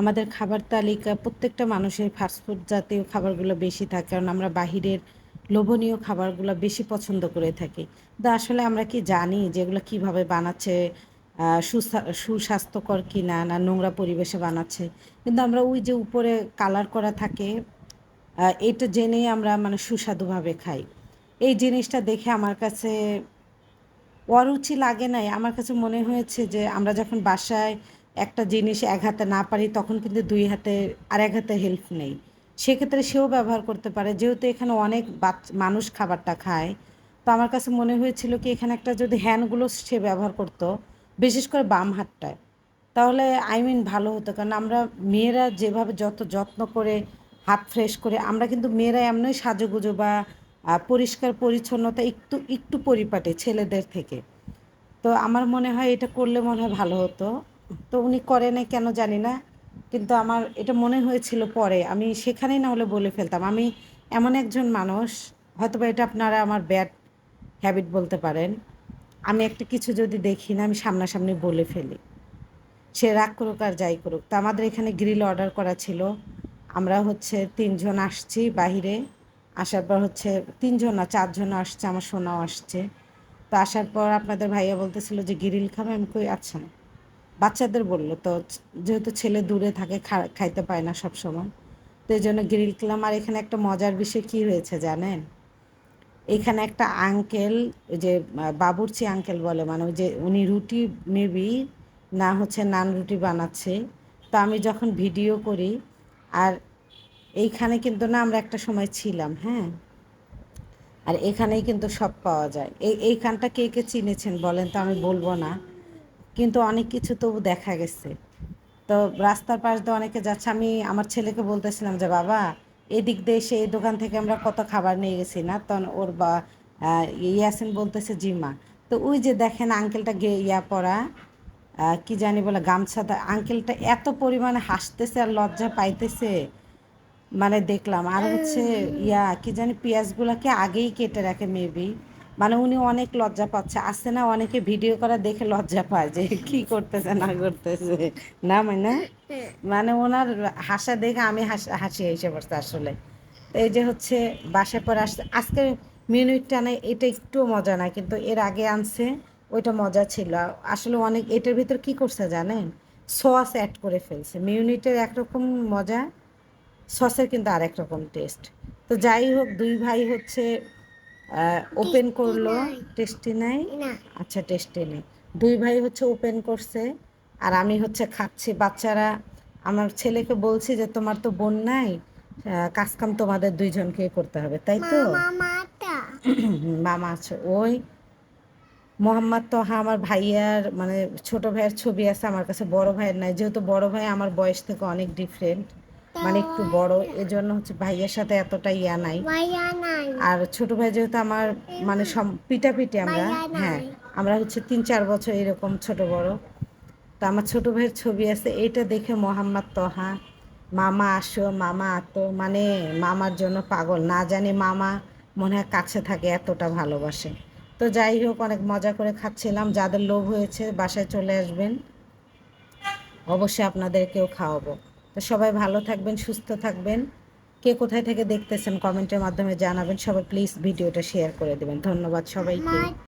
আমাদের খাবার তালিকা প্রত্যেকটা মানুষের ফাস্টফুড জাতীয় খাবারগুলো বেশি থাকে, কারণ আমরা বাহিরের লোভনীয় খাবারগুলো বেশি পছন্দ করে থাকি। তো আসলে আমরা কি জানি যেগুলো কীভাবে বানাচ্ছে সুস্বাস্থ্যকর কি না না নোংরা পরিবেশে বানাচ্ছে? কিন্তু আমরা ওই যে উপরে কালার করা থাকে এটা জেনেই আমরা মানে সুস্বাদুভাবে খাই। এই জিনিসটা দেখে আমার কাছে অরুচি লাগে নাই। আমার কাছে মনে হয়েছে যে আমরা যখন বাসায় একটা জিনিস এক হাতে না পারি, তখন কিন্তু দুই হাতে আর এক হাতে হেল্প নেই। সেক্ষেত্রে সেও ব্যবহার করতে পারে। যেহেতু এখানে অনেক মানুষ খাবারটা খায়, তো আমার কাছে মনে হয়েছিল কি, এখানে একটা যদি হ্যান্ডগুলো সে ব্যবহার করতো, বিশেষ করে বাম হাতটায়, তাহলে আই মিন ভালো হতো। কারণ আমরা মেয়েরা যেভাবে যত যত্ন করে, হাত ফ্রেশ করে, আমরা কিন্তু মেয়েরা এমনই সাজুগুজু বা পরিষ্কার পরিচ্ছন্নতা একটু একটু পরিপাটে ছেলেদের থেকে। তো আমার মনে হয় এটা করলে মনে হয় ভালো হতো। তো উনি করে নাই, কেন জানি না। কিন্তু আমার এটা মনে হয়েছিল পরে, আমি সেখানেই না হলে বলে ফেলতাম। আমি এমন একজন মানুষ হয়তো এটা আপনারা আমার ব্যাড হ্যাবিট বলতে পারেন। আমি একটা কিছু যদি দেখি না, আমি সামনাসামনি বলে ফেলি। সে রাগ করুক আর যাই করুক। তো আমাদের এখানে গ্রিল অর্ডার করা ছিল। আমরা হচ্ছে তিনজন আসছি বাহিরে। আসার পর হচ্ছে তিনজন না, চারজন আসছে, আমার সোনাও আসছে। তো আসার পর আপনাদের ভাইয়া বলতেছিল যে গ্রিল খাবে? আমি কই আচ্ছা বাচ্চাদের বলল, তো যেহেতু ছেলে দূরে থাকে খাইতে পায় না সব সময় তো এই জন্য গ্রিল খেলাম আর এখানে একটা মজার বিষয় কী হয়েছে জানেন? এখানে একটা আঙ্কেল যে বাবুর্চি আঙ্কেল বলে মানে যে উনি রুটি মেবি না হচ্ছে নান রুটি বানাচ্ছে। তো আমি যখন ভিডিও করি, আর এইখানে কিন্তু না আমরা একটা সময় ছিলাম হ্যাঁ? আর এখানেই কিন্তু সব পাওয়া যায়। এই, এইখানটা কে কে চিনেছেন বলেন তো আমি বলব না। কিন্তু অনেক কিছু তবু দেখা গেছে। তো রাস্তার পাশ দিয়ে অনেকে যাচ্ছে। আমি আমার ছেলেকে বলতেছিলাম যে, বাবা, এদিক দিয়ে এসে এই দোকান থেকে আমরা কত খাবার নিয়ে গেছি না? তখন ওর বা ইয়াসিন বলতেছে জিমা তো ওই যে দেখেন আঙ্কেলটা গে, ইয়া পরা কি জানি বলে, গামছা আঙ্কেলটা এত পরিমাণে হাসতেছে আর লজ্জা পাইতেছে। মানে দেখলাম। আর হচ্ছে, ইয়া, কি জানি, পেঁয়াজগুলোকে আগেই কেটে রাখে মেবি মানে উনি অনেক লজ্জা পাচ্ছে। আসছে না অনেকে ভিডিও করা দেখে লজ্জা পায় যে কি করতেছে, না করতেছে। না মানে? মানে ওনার হাসা দেখে আমি হাস- হাসি পড়ছে আসলে। এই যে হচ্ছে বাসায় পরে আসছে, আজকে মিনিটটা নেই এটা একটু মজা না কিন্তু এর আগে আনছে, ওইটা মজা ছিল। আসলে অনেক, এটার ভিতর কি করছে জানেন? সস অ্যাড করে ফেলছে। মিউনিটের একরকম মজা, সসের কিন্তু আরেক রকম টেস্ট তো যাই হোক, দুই ভাই হচ্ছে ওপেন করল টেস্টি নাই? আচ্ছা টেস্টি নেই। দুই ভাই হচ্ছে ওপেন করছে আর আমি হচ্ছে খাচ্ছি। বাচ্চারা আমার ছেলেকে বলছি যে তোমার তো বোন নাই কাজকাম তোমাদের দুইজনকে করতে হবে। তাই তো? মামা আছে। ওই মোহাম্মদ তোহা আমার ভাইয়ার মানে ছোট ভাইয়ের ছবি আছে আমার কাছে বড় ভাইয়ের নাই। যেহেতু বড় ভাই আমার বয়স থেকে অনেক ডিফারেন্ট মানে একটু বড় এজন্য হচ্ছে ভাইয়ের সাথে এতটা ইয়া নাই। আর ছোট ভাই যেহেতু আমার মানে পিটাপিটি আমরা হ্যাঁ আমরা হচ্ছে তিন চার বছর এরকম ছোট বড়। তো আমার ছোট ভাইয়ের ছবি আছে এইটা দেখে মোহাম্মদ তহা মামা আসো মামা আতো মানে মামার জন্য পাগল। না জানি মামা মনে হয় কাছে থাকে এতটা ভালোবাসে। তো যাই হোক অনেক মজা করে খাচ্ছিলাম যাদের লোভ হয়েছে বাসায় চলে আসবেন অবশ্যই আপনাদেরকেও খাওয়াবো। সবাই ভালো থাকবেন, সুস্থ থাকবেন। কে কোথায় থেকে দেখতেছেন কমেন্টের মাধ্যমে জানাবেন। সবাই প্লিজ ভিডিওটা শেয়ার করে দেবেন। ধন্যবাদ সবাইকে।